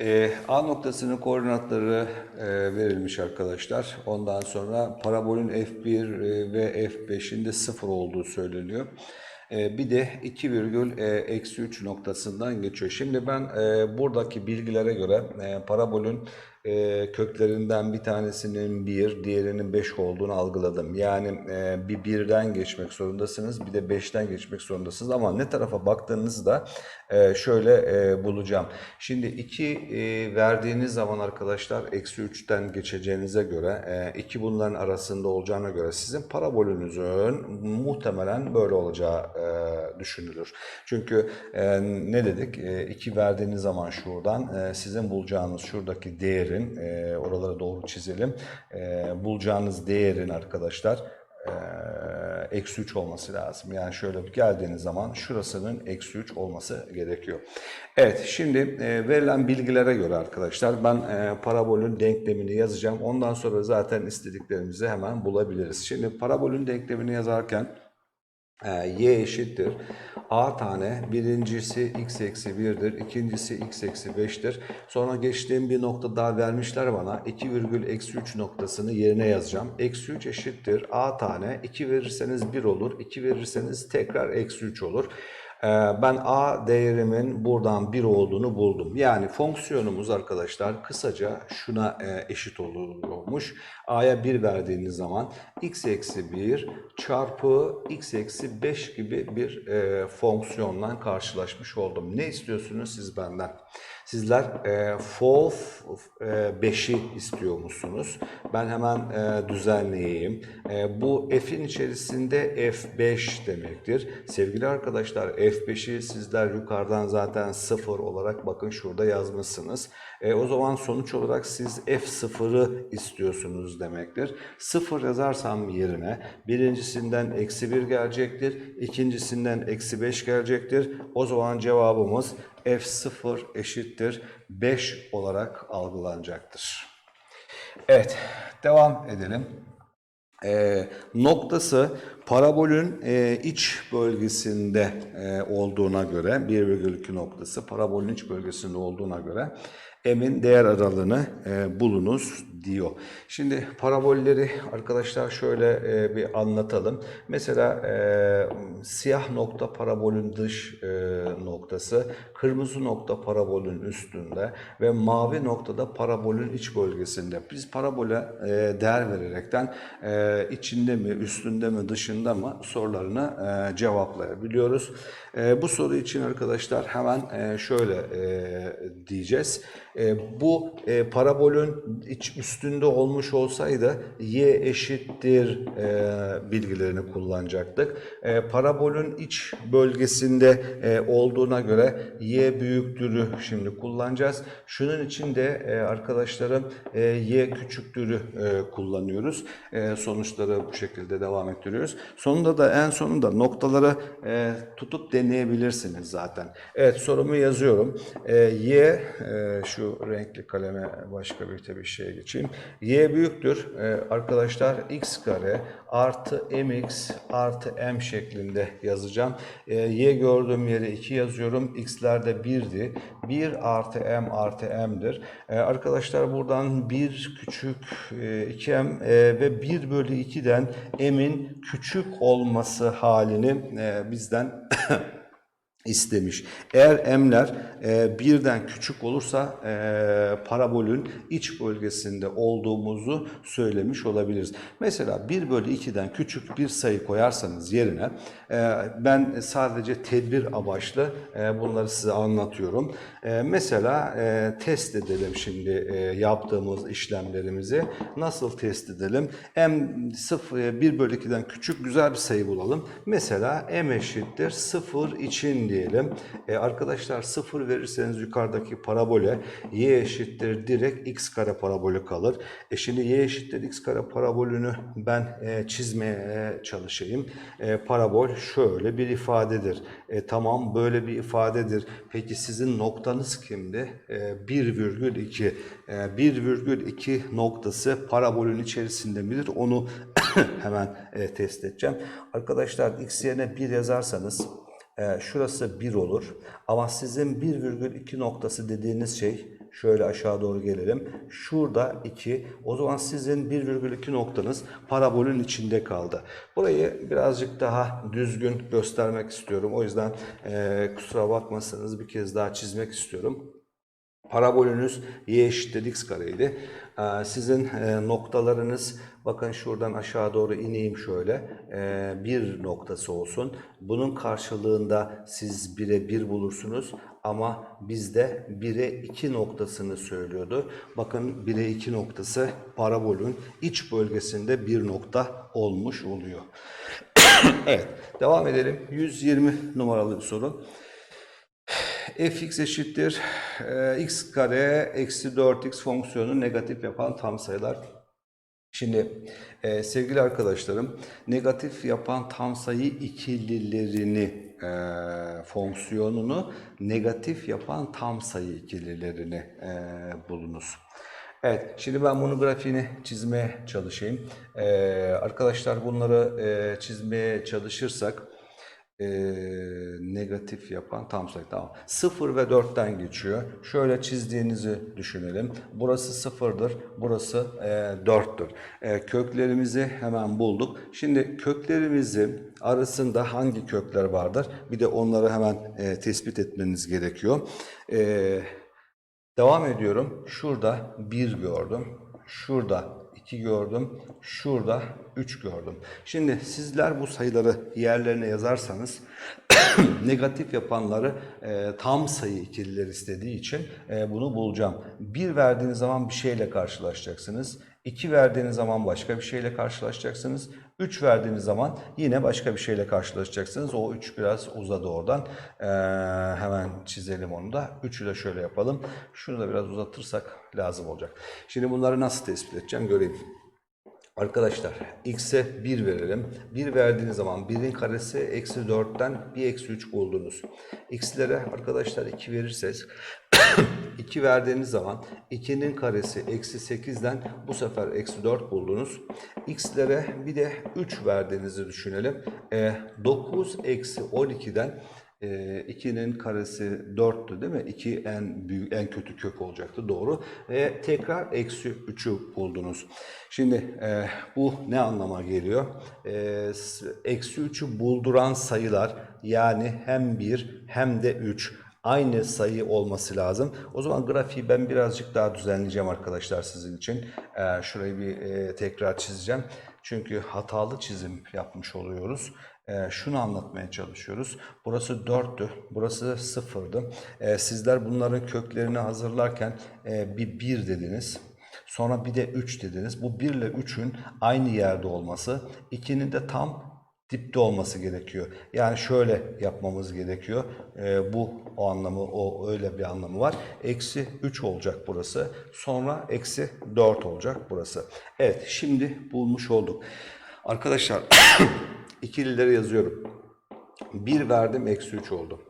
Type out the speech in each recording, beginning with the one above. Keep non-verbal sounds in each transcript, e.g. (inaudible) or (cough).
Ee, A noktasının koordinatları e, verilmiş arkadaşlar. Ondan sonra parabolün F1 e, ve F5'in de 0 olduğu söyleniyor. E, bir de 2 virgül e, eksi 3 noktasından geçiyor. Şimdi ben e, buradaki bilgilere göre e, parabolün e, köklerinden bir tanesinin 1, diğerinin 5 olduğunu algıladım. Yani e, bir birden geçmek zorundasınız, bir de 5'ten geçmek zorundasınız. Ama ne tarafa baktığınızda e, şöyle e, bulacağım. Şimdi 2 e, verdiğiniz zaman arkadaşlar eksi 3'ten geçeceğinize göre, 2 bunların arasında olacağına göre sizin parabolünüzün muhtemelen böyle olacağı e, düşünülür. Çünkü e, ne dedik? 2 verdiğiniz zaman şuradan e, sizin bulacağınız şuradaki değerin, e, oralara doğru çizelim, e, bulacağınız değerin arkadaşlar e, eksi 3 olması lazım. Yani şöyle geldiğiniz zaman şurasının eksi 3 olması gerekiyor. Evet şimdi e, verilen bilgilere göre arkadaşlar ben e, parabolün denklemini yazacağım. Ondan sonra zaten istediklerimizi hemen bulabiliriz. Şimdi parabolün denklemini yazarken y eşittir. A tane birincisi x eksi 1'dir. ikincisi x eksi 5'tir. Sonra geçtiğim bir nokta daha vermişler bana. 2 virgül eksi 3 noktasını yerine yazacağım. Eksi 3 eşittir. A tane 2 verirseniz 1 olur. 2 verirseniz tekrar eksi 3 olur. Ee, Ben a değerimin buradan 1 olduğunu buldum. Yani fonksiyonumuz arkadaşlar kısaca şuna e, eşit oluyormuş. a'ya 1 verdiğiniz zaman x eksi 1 çarpı x eksi 5 gibi bir e, fonksiyonla karşılaşmış oldum. Ne istiyorsunuz siz benden? Sizler e, FOF e, 5'i istiyormuşsunuz. Ben hemen e, düzenleyeyim. E, bu f'in içerisinde f5 demektir. Sevgili arkadaşlar f5'i sizler yukarıdan zaten 0 olarak bakın şurada yazmışsınız. E, o zaman sonuç olarak siz f0'ı istiyorsunuz demektir. 0 yazarsam yerine birincisinden eksi 1 gelecektir. ikincisinden eksi 5 gelecektir. O zaman cevabımız f0 eşittir 5 olarak algılanacaktır. Evet, devam edelim. E, noktası parabolün e, iç bölgesinde e, olduğuna göre 1,2 noktası parabolün iç bölgesinde olduğuna göre m'in değer aralığını e, bulunuz diyor. Şimdi parabolleri arkadaşlar şöyle e, bir anlatalım. Mesela e, siyah nokta parabolün dış e, noktası, kırmızı nokta parabolün üstünde ve mavi noktada parabolün iç bölgesinde. Biz parabole e, değer vererekten e, içinde mi, üstünde mi, dışında mı sorularını e, cevaplayabiliyoruz. E, bu soru için arkadaşlar hemen e, şöyle e, diyeceğiz. E, bu e, parabolün iç üstünde olmuş olsaydı y eşittir e, bilgilerini kullanacaktık. E, parabolün iç bölgesinde e, olduğuna göre y büyüktürü şimdi kullanacağız. Şunun için de e, arkadaşlarım e, y küçüktürü e, kullanıyoruz. E, sonuçları bu şekilde devam ettiriyoruz. Sonunda da en sonunda noktaları e, tutup deneyebilirsiniz zaten. Evet sorumu yazıyorum. E, y e, şu renkli kaleme başka bir tabii şeye geçeyim. Y büyüktür e, arkadaşlar x kare artı mx artı m şeklinde yazacağım. E, y gördüğüm yere 2 yazıyorum. x'ler de 1'di. 1 artı m artı m'dir. E, arkadaşlar buradan 1 küçük e, 2m e, ve 1 bölü 2'den m'in küçük olması halini e, bizden istemiş. Eğer m'ler e, birden küçük olursa e, parabolün iç bölgesinde olduğumuzu söylemiş olabiliriz. Mesela 1 bölü 2'den küçük bir sayı koyarsanız yerine e, ben sadece tedbir amaçlı e, bunları size anlatıyorum. E, mesela e, test edelim şimdi e, yaptığımız işlemlerimizi. Nasıl test edelim? m 0, 1 bölü 2'den küçük güzel bir sayı bulalım. Mesela m eşittir 0 için diyelim. E, arkadaşlar 0 verirseniz yukarıdaki parabole y eşittir direkt x kare parabolü kalır. E şimdi y eşittir x kare parabolünü ben e, çizmeye çalışayım. E, parabol şöyle bir ifadedir. E, tamam böyle bir ifadedir. Peki sizin noktanız kimdi? E, 1,2. E, 1,2 noktası parabolün içerisinde midir? Onu (coughs) hemen e, test edeceğim. Arkadaşlar x yerine 1 yazarsanız e, şurası 1 olur. Ama sizin 1,2 noktası dediğiniz şey Şöyle aşağı doğru gelelim. Şurada 2. O zaman sizin 1,2 noktanız parabolün içinde kaldı. Burayı birazcık daha düzgün göstermek istiyorum. O yüzden eee, kusura bakmasanız bir kez daha çizmek istiyorum. Parabolünüz y eşittir x kareydi. Ee, Sizin e, noktalarınız bakın şuradan aşağı doğru ineyim şöyle e, bir noktası olsun. Bunun karşılığında siz 1'e 1 bulursunuz ama bizde 1'e 2 noktasını söylüyordu. Bakın 1'e 2 noktası parabolün iç bölgesinde bir nokta olmuş oluyor. (coughs) evet devam edelim. 120 numaralı bir soru fx eşittir e, x kare eksi 4x fonksiyonu negatif yapan tam sayılar. Şimdi e, sevgili arkadaşlarım negatif yapan tam sayı ikililerini e, fonksiyonunu negatif yapan tam sayı ikililerini e, bulunuz. Evet, şimdi ben bunu grafiğini çizmeye çalışayım. E, arkadaşlar bunları e, çizmeye çalışırsak e, negatif yapan tam sayı tamam. 0 ve 4'ten geçiyor. Şöyle çizdiğinizi düşünelim. Burası 0'dır, burası e, 4'tür. E, köklerimizi hemen bulduk. Şimdi köklerimizi arasında hangi kökler vardır? Bir de onları hemen e, tespit etmeniz gerekiyor. E, devam ediyorum. Şurada 1 gördüm. Şurada 2 gördüm. Şurada 3 gördüm. Şimdi sizler bu sayıları yerlerine yazarsanız (coughs) negatif yapanları e, tam sayı ikililer istediği için e, bunu bulacağım. 1 verdiğiniz zaman bir şeyle karşılaşacaksınız. 2 verdiğiniz zaman başka bir şeyle karşılaşacaksınız. 3 verdiğiniz zaman yine başka bir şeyle karşılaşacaksınız. O 3 biraz uzadı oradan. Ee, hemen çizelim onu da. 3'ü de şöyle yapalım. Şunu da biraz uzatırsak lazım olacak. Şimdi bunları nasıl tespit edeceğim göreyim. Arkadaşlar x'e 1 verelim. 1 verdiğiniz zaman 1'in karesi eksi 4'ten 1 eksi 3 buldunuz. x'lere arkadaşlar 2 verirseniz (coughs) 2 verdiğiniz zaman 2'nin karesi eksi 8'den bu sefer eksi 4 buldunuz. x'lere bir de 3 verdiğinizi düşünelim. E, 9 eksi 12'den 2'nin karesi 4'tü değil mi? 2 en büyük, en kötü kök olacaktı doğru. Ve tekrar eksi 3'ü buldunuz. Şimdi e, bu ne anlama geliyor? E, eksi 3'ü bulduran sayılar yani hem 1 hem de 3 aynı sayı olması lazım. O zaman grafiği ben birazcık daha düzenleyeceğim arkadaşlar sizin için. Ee, şurayı bir e, tekrar çizeceğim. Çünkü hatalı çizim yapmış oluyoruz. Ee, şunu anlatmaya çalışıyoruz. Burası 4'tü, burası 0'dı. Ee, sizler bunların köklerini hazırlarken e, bir 1 dediniz. Sonra bir de 3 dediniz. Bu 1 ile 3'ün aynı yerde olması, 2'nin de tam dipte olması gerekiyor. Yani şöyle yapmamız gerekiyor. Ee, bu o anlamı, o öyle bir anlamı var. Eksi 3 olacak burası. Sonra eksi 4 olacak burası. Evet, şimdi bulmuş olduk. Arkadaşlar, (clears throat) ikilileri yazıyorum. 1 verdim, eksi 3 oldu.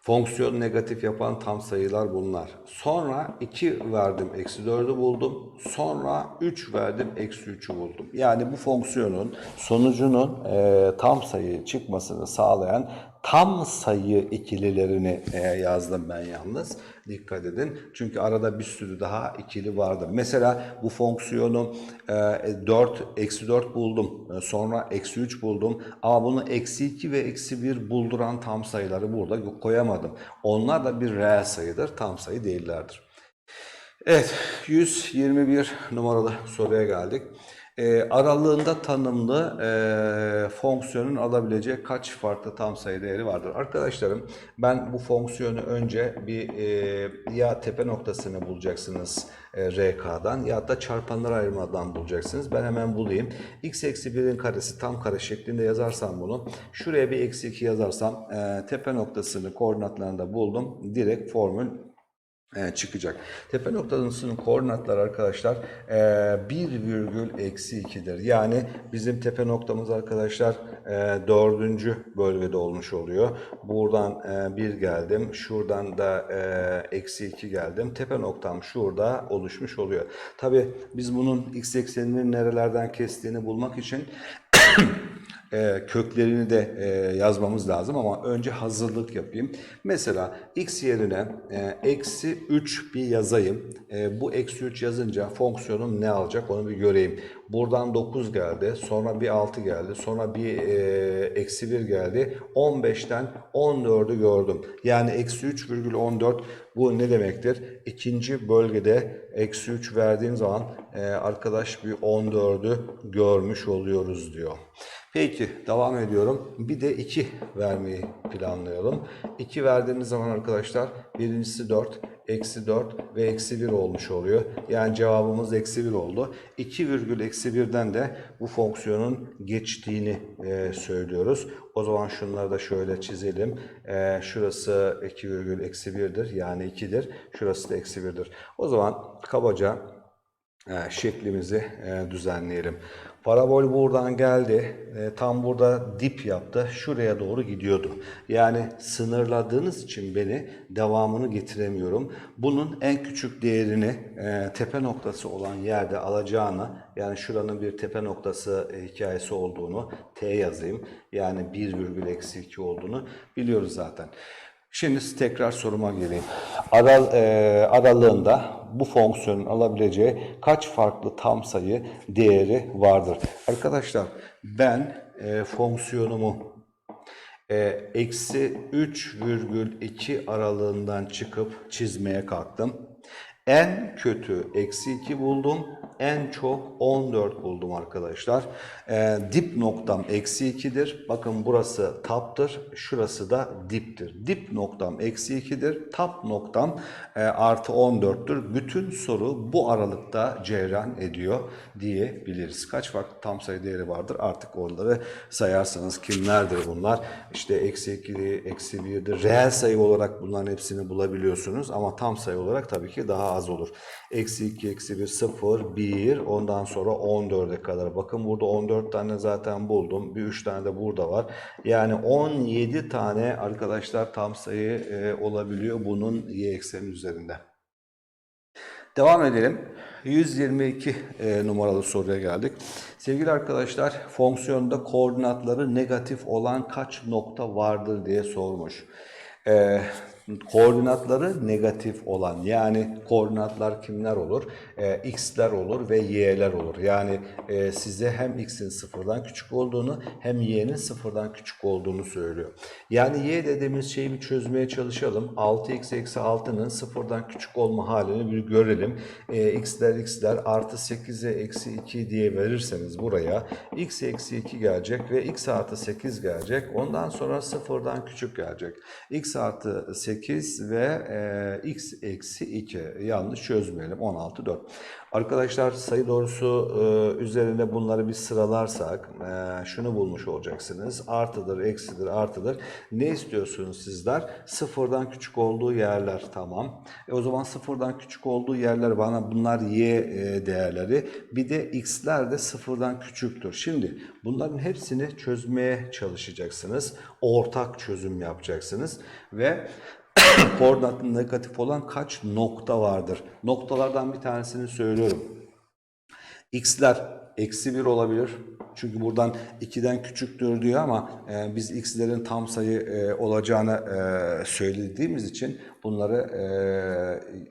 Fonksiyon negatif yapan tam sayılar bunlar. Sonra 2 verdim, eksi 4'ü buldum. Sonra 3 verdim, eksi 3'ü buldum. Yani bu fonksiyonun sonucunun e, tam sayı çıkmasını sağlayan tam sayı ikililerini e, yazdım ben yalnız. Dikkat edin. Çünkü arada bir sürü daha ikili vardı. Mesela bu fonksiyonu e, 4, eksi 4 buldum. E, sonra eksi 3 buldum. Ama bunu eksi 2 ve eksi 1 bulduran tam sayıları burada koyamadım. Onlar da bir reel sayıdır. Tam sayı değillerdir. Evet, 121 numaralı soruya geldik. E, aralığında tanımlı e, fonksiyonun alabileceği kaç farklı tam sayı değeri vardır? Arkadaşlarım ben bu fonksiyonu önce bir e, ya tepe noktasını bulacaksınız e, RK'dan ya da çarpanlar ayırmadan bulacaksınız. Ben hemen bulayım. x eksi 1'in karesi tam kare şeklinde yazarsam bunu. Şuraya bir eksi 2 yazarsam e, tepe noktasını koordinatlarını da buldum. Direkt formül çıkacak. Tepe noktasının koordinatları arkadaşlar e, 1 virgül eksi 2'dir. Yani bizim tepe noktamız arkadaşlar e, dördüncü bölgede olmuş oluyor. Buradan e, 1 geldim. Şuradan da e, eksi 2 geldim. Tepe noktam şurada oluşmuş oluyor. Tabi biz bunun x ekseninin nerelerden kestiğini bulmak için e, köklerini de e, yazmamız lazım ama önce hazırlık yapayım. Mesela x yerine e, eksi 3 bir yazayım. Bu eksi 3 yazınca fonksiyonum ne alacak onu bir göreyim. Buradan 9 geldi, sonra bir 6 geldi, sonra bir eksi 1 geldi. 15'ten 14'ü gördüm. Yani eksi 3,14 bu ne demektir? İkinci bölgede eksi 3 verdiğim zaman arkadaş bir 14'ü görmüş oluyoruz diyor. Peki devam ediyorum. Bir de 2 vermeyi planlayalım. 2 verdiğimiz zaman arkadaşlar birincisi 4, eksi 4 ve eksi 1 olmuş oluyor. Yani cevabımız eksi 1 oldu. 2 virgül eksi 1'den de bu fonksiyonun geçtiğini e, söylüyoruz. O zaman şunları da şöyle çizelim. E, şurası 2 virgül eksi 1'dir yani 2'dir. Şurası da eksi 1'dir. O zaman kabaca şeklimizi e, düzenleyelim. Parabol buradan geldi. e, tam burada dip yaptı. Şuraya doğru gidiyordu. Yani sınırladığınız için beni devamını getiremiyorum. Bunun en küçük değerini e, tepe noktası olan yerde alacağını yani şuranın bir tepe noktası e, hikayesi olduğunu T yazayım. Yani 1 virgül eksi 2 olduğunu biliyoruz zaten. Şimdi tekrar soruma geleyim. Aral, e, aralığında bu fonksiyonun alabileceği kaç farklı tam sayı değeri vardır? Arkadaşlar ben e, fonksiyonumu e, eksi 3,2 aralığından çıkıp çizmeye kalktım. En kötü eksi 2 buldum. En çok 14 buldum arkadaşlar. E, dip noktam eksi 2'dir. Bakın burası taptır. Şurası da diptir. Dip noktam eksi 2'dir. Tap noktam e, artı 14'tür. Bütün soru bu aralıkta cereyan ediyor diyebiliriz. Kaç farklı tam sayı değeri vardır? Artık onları sayarsanız kimlerdir bunlar? İşte eksi 2, eksi 1'dir. Reel sayı olarak bunların hepsini bulabiliyorsunuz. Ama tam sayı olarak tabii ki daha az olur. Eksi 2, eksi 1, 0, 1, ondan sonra 14'e kadar. Bakın burada 14 tane zaten buldum. Bir 3 tane de burada var. Yani 17 tane arkadaşlar tam sayı e, olabiliyor bunun y ekseni üzerinde. Devam edelim. 122 e, numaralı soruya geldik. Sevgili arkadaşlar, fonksiyonda koordinatları negatif olan kaç nokta vardır diye sormuş. E, koordinatları negatif olan yani koordinatlar kimler olur? E, x'ler olur ve y'ler olur. Yani e, size hem x'in sıfırdan küçük olduğunu hem y'nin sıfırdan küçük olduğunu söylüyor. Yani y dediğimiz şeyi bir çözmeye çalışalım. 6x eksi 6'nın sıfırdan küçük olma halini bir görelim. E, x'ler x'ler artı 8'e eksi 2 diye verirseniz buraya x eksi 2 gelecek ve x artı 8 gelecek. Ondan sonra sıfırdan küçük gelecek. x artı 8 ve e, x eksi 2 yanlış çözmeyelim 16 4. Arkadaşlar sayı doğrusu e, üzerinde bunları bir sıralarsak e, şunu bulmuş olacaksınız. Artıdır, eksidir, artıdır. Ne istiyorsunuz sizler? Sıfırdan küçük olduğu yerler tamam. E, o zaman sıfırdan küçük olduğu yerler bana bunlar y e, değerleri. Bir de x'ler de sıfırdan küçüktür. Şimdi bunların hepsini çözmeye çalışacaksınız. Ortak çözüm yapacaksınız ve (coughs) koordinatın negatif olan kaç nokta vardır? Noktalardan bir tanesini söylüyorum. X'ler eksi 1 olabilir. Çünkü buradan 2'den küçüktür diyor ama e, biz x'lerin tam sayı e, olacağını e, söylediğimiz için bunları e,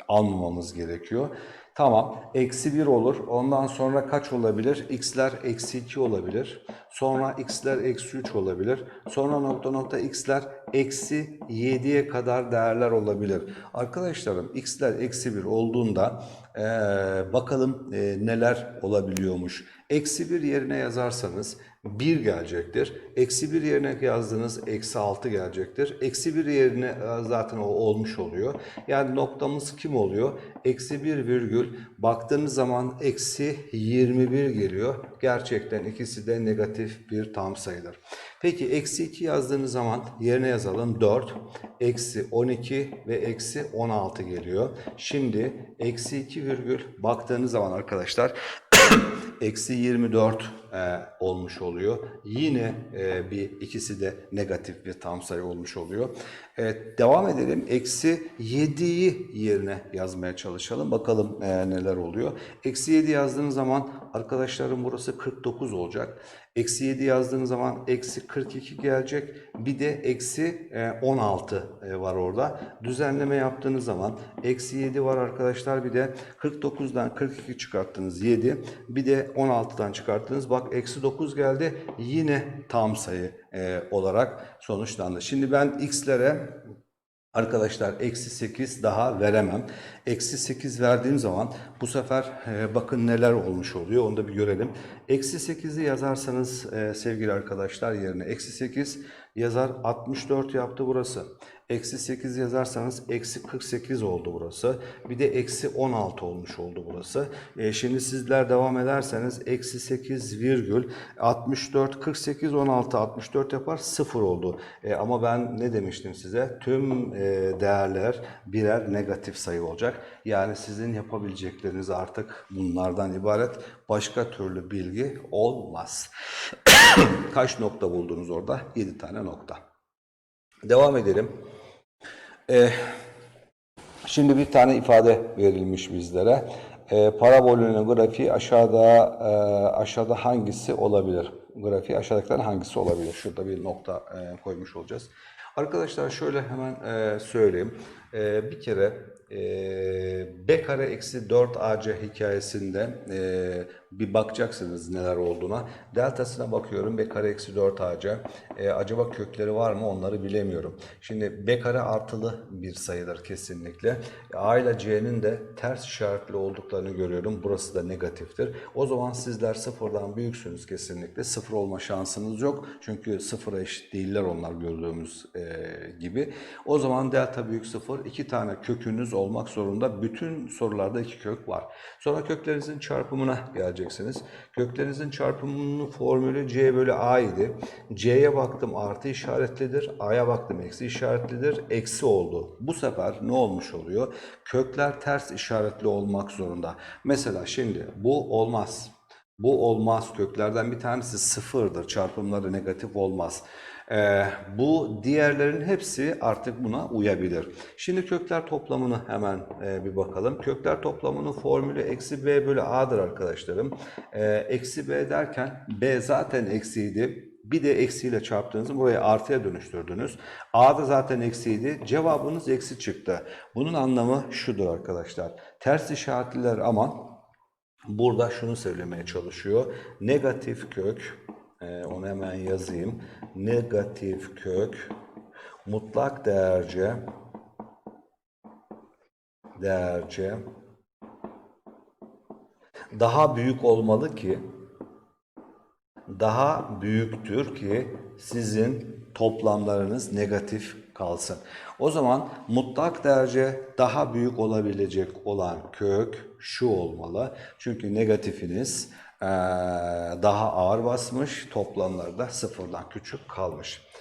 almamamız gerekiyor. Tamam. Eksi 1 olur. Ondan sonra kaç olabilir? X'ler eksi 2 olabilir. Sonra x'ler eksi 3 olabilir. Sonra nokta nokta x'ler eksi 7'ye kadar değerler olabilir. Arkadaşlarım x'ler eksi 1 olduğunda ee, bakalım e, neler olabiliyormuş. Eksi 1 yerine yazarsanız 1 gelecektir. Eksi 1 yerine yazdığınız eksi 6 gelecektir. Eksi 1 yerine e, zaten o olmuş oluyor. Yani noktamız kim oluyor? Eksi 1 virgül baktığınız zaman eksi 21 geliyor. Gerçekten ikisi de negatif bir tam sayıdır. Peki eksi 2 yazdığınız zaman yerine yazalım 4, eksi 12 ve eksi 16 geliyor. Şimdi eksi 2 virgül baktığınız zaman arkadaşlar (coughs) eksi 24 e, olmuş oluyor. Yine e, bir ikisi de negatif bir tam sayı olmuş oluyor. Evet, devam edelim. Eksi 7'yi yerine yazmaya çalışalım. Bakalım e, neler oluyor. Eksi 7 yazdığınız zaman arkadaşlarım burası 49 olacak. Eksi 7 yazdığınız zaman eksi 42 gelecek. Bir de eksi e, 16 e, var orada. Düzenleme yaptığınız zaman eksi 7 var arkadaşlar. Bir de 49'dan 42 çıkarttınız 7. Bir de 16'dan çıkarttınız. Bak eksi 9 geldi. Yine tam sayı e, olarak sonuçlandı. Şimdi ben x'lere Arkadaşlar eksi 8 daha veremem. Eksi 8 verdiğim zaman bu sefer e, bakın neler olmuş oluyor onu da bir görelim. Eksi 8'i yazarsanız e, sevgili arkadaşlar yerine eksi 8 yazar 64 yaptı burası. Eksi 8 yazarsanız eksi 48 oldu burası. Bir de eksi 16 olmuş oldu burası. E, şimdi sizler devam ederseniz eksi 8 virgül 64 48 16 64 yapar 0 oldu. E, ama ben ne demiştim size? Tüm e, değerler birer negatif sayı olacak. Yani sizin yapabilecekleriniz artık bunlardan ibaret. Başka türlü bilgi olmaz. (coughs) Kaç nokta buldunuz orada? 7 tane nokta. Devam edelim. Ee, şimdi bir tane ifade verilmiş bizlere. Ee, parabolünün grafiği aşağıda e, aşağıda hangisi olabilir? Grafiği aşağıdakilerden hangisi olabilir? Şurada bir nokta e, koymuş olacağız. Arkadaşlar şöyle hemen e, söyleyeyim. E, bir kere e, b kare eksi 4 ac hikayesinde e, bir bakacaksınız neler olduğuna. Deltasına bakıyorum b kare eksi 4 ac. E, acaba kökleri var mı onları bilemiyorum. Şimdi b kare artılı bir sayıdır kesinlikle. A ile c'nin de ters işaretli olduklarını görüyorum. Burası da negatiftir. O zaman sizler sıfırdan büyüksünüz kesinlikle. Sıfır olma şansınız yok. Çünkü sıfıra eşit değiller onlar gördüğümüz e, gibi. O zaman delta büyük sıfır. iki tane kökünüz olmak zorunda. Bütün sorularda iki kök var. Sonra köklerinizin çarpımına geleceksiniz. Köklerinizin çarpımının formülü c bölü a idi. c'ye baktım artı işaretlidir. a'ya baktım eksi işaretlidir. Eksi oldu. Bu sefer ne olmuş oluyor? Kökler ters işaretli olmak zorunda. Mesela şimdi bu olmaz. Bu olmaz. Köklerden bir tanesi sıfırdır. Çarpımları negatif olmaz. Ee, bu diğerlerin hepsi artık buna uyabilir. Şimdi kökler toplamını hemen e, bir bakalım. Kökler toplamının formülü eksi b bölü a'dır arkadaşlarım. Ee, eksi b derken b zaten eksiydi. Bir de eksiyle çarptığınızı buraya artıya dönüştürdünüz. A da zaten eksiydi. Cevabınız eksi çıktı. Bunun anlamı şudur arkadaşlar. Ters işaretliler aman burada şunu söylemeye çalışıyor. Negatif kök, e, onu hemen yazayım. Negatif kök mutlak değerce değerce daha büyük olmalı ki daha büyüktür ki sizin toplamlarınız negatif kalsın. O zaman mutlak derece daha büyük olabilecek olan kök şu olmalı. Çünkü negatifiniz daha ağır basmış, toplamları da sıfırdan küçük kalmış.